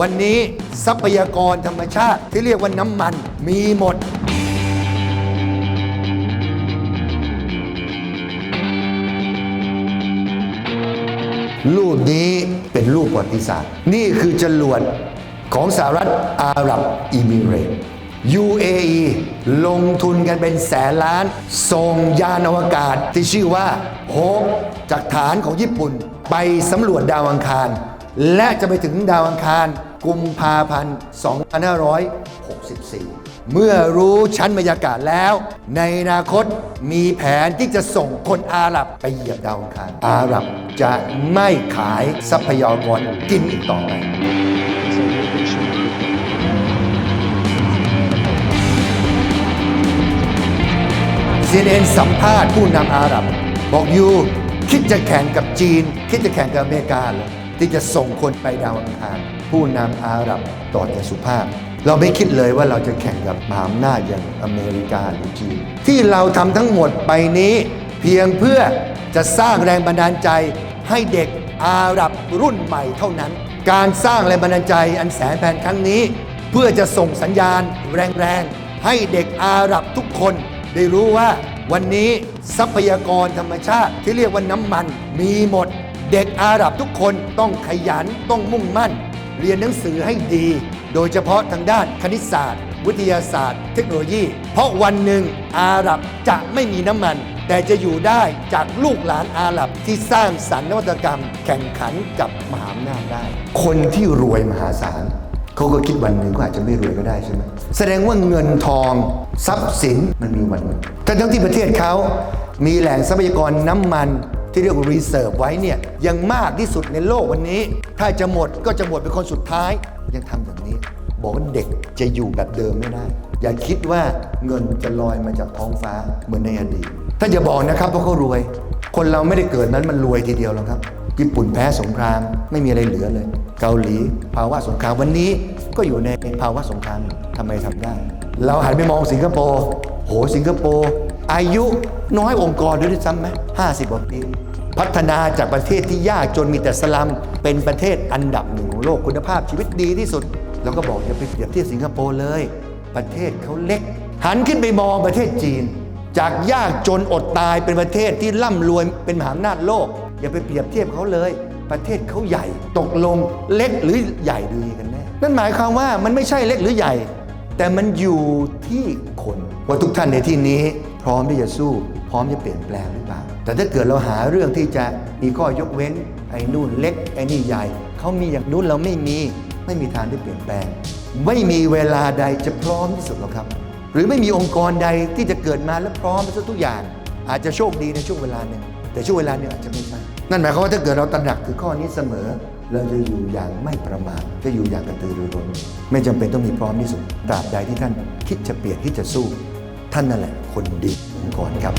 วันนี้ทรัพยากรธรรมชาติที่เรียกว่าน้ำมันมีหมด รูปนี้เป็นรูปประวัติศาสตร์ นี่คือจรวดของสหรัฐอาหรับอิมิเรต UAE ลงทุนกันเป็นแสนล้าน ส่งยานอวกาศที่ชื่อว่าโฮปจากฐานของญี่ปุ่น ไปสำรวจดาวอังคาร และจะไปถึงดาวอังคารกุมภาพันธ์ 2564 เมื่อรู้ชั้นบรรยากาศแล้ว ในอนาคตมีแผนที่จะส่งคนอาหรับไปเหยียบดาวอังคาร อาหรับจะไม่ขายทรัพยากรกินอีกต่อไป CNN สัมภาษณ์ผู้นำอาหรับ บอกยูคิดจะแข่งกับจีน คิดจะแข่งกับอเมริกาเหรอ ที่จะส่งคนไปดาวอังคารผู้นำอาหรับตอบอย่างสุภาพ เราไม่คิดเลยว่าเราจะแข่งกับมหาอำนาจอย่างอเมริกาหรือจีนที่เราทำทั้งหมดไปนี้ เพียงเพื่อจะสร้างแรงบันดาลใจให้เด็กอาหรับรุ่นใหม่เท่านั้น การสร้างแรงบันดาลใจอันแสนแพนครั้งนี้ เพื่อจะส่งสัญญาณแรงๆ ให้เด็กอาหรับทุกคน ได้รู้ว่าวันนี้ทรัพยากรธรรมชาติที่เรียกว่าน้ำมันมีหมด เด็กอาหรับทุกคนต้องขยันต้องมุ่งมั่น เรียนหนังสือให้ดี โดยเฉพาะทางด้านคณิตศาสตร์ วิทยาศาสตร์ เทคโนโลยี เพราะวันหนึ่งอาหรับจะไม่มีน้ำมัน แต่จะอยู่ได้จากลูกหลานอาหรับที่สร้างสรรค์นวัตกรรม แข่งขันกับมหาอำนาจได้ คนที่รวยมหาศาลเขาก็คิดวันหนึ่งก็อาจจะไม่รวยก็ได้ใช่ไหมแสดงว่าเงินทองทรัพย์สินมันมีวันหนึ่งทั้งทั้งที่ประเทศเขามีแหล่งทรัพยากรน้ำมัน ที่เรียกว่ารีเซิร์ฟไว้เนี่ยยังมากที่สุดในโลกวันนี้ ถ้าจะหมดก็จะหมดเป็นคนสุดท้าย ยังทำแบบนี้ บอกว่าเด็กจะอยู่แบบเดิมไม่ได้ อย่าคิดว่าเงินจะลอยมาจากท้องฟ้าเหมือนในอดีตท่านอย่าบอกนะครับเพราะเขารวย คนเราไม่ได้เกิดนั้นมันรวยทีเดียวหรอกครับญี่ปุ่นแพ้สงครามไม่มีอะไรเหลือเลย เกาหลีภาวะสงครามวันนี้ก็อยู่ในภาวะสงครามทำไมทำได้ เราหันไปมองสิงคโปร์โหสิงคโปร์อายุน้อยองค์กรด้วยซ้ำไหมห้าสิบกว่าปี พัฒนาจากประเทศที่ยากจนมีแต่สลัมเป็นประเทศอันดับหนึ่งของโลกคุณภาพชีวิตดีที่สุด แล้วก็บอกอย่าไปเปรียบเทียบสิงคโปร์เลย ประเทศเขาเล็ก หันขึ้นไปมองประเทศจีน จากยากจนอดตายเป็นประเทศที่ร่ำรวยเป็นมหาอำนาจโลก อย่าไปเปรียบเทียบเขาเลย ประเทศเขาใหญ่ ตกลงเล็กหรือใหญ่ดีกันแน่นั่นหมายความว่ามันไม่ใช่เล็กหรือใหญ่ แต่มันอยู่ที่คนว่าทุกท่านในที่นี้ พร้อมที่จะสู้พร้อมจะเปลี่ยนแปลงหรือเปล่า แต่ถ้าเกิดเราหาเรื่องที่จะมีข้อยกเว้นไอ้นู่นเล็กไอ้นี่ใหญ่เขามีอย่างนู้นเราไม่มีไม่มีทางได้เปลี่ยนแปลง ไม่มีเวลาใดจะพร้อมที่สุดหรอกครับ หรือไม่มีองค์กรใดที่จะเกิดมาแล้วพร้อมทุกอย่าง อาจจะโชคดีในช่วงเวลาหนึ่งแต่ช่วงเวลาหนึ่งอาจจะไม่ใช่นั่นหมายความว่าถ้าเกิดเราตระหนักถึงข้อนี้เสมอ เราจะอยู่อย่างไม่ประมาทจะอยู่อย่างกระตือรือร้นไม่จำเป็นต้องมีพร้อมที่สุดตราบใดที่ท่านคิดจะเปลี่ยนคิดจะสู้ ท่านนั่นแหละคนดีองค์กรครับ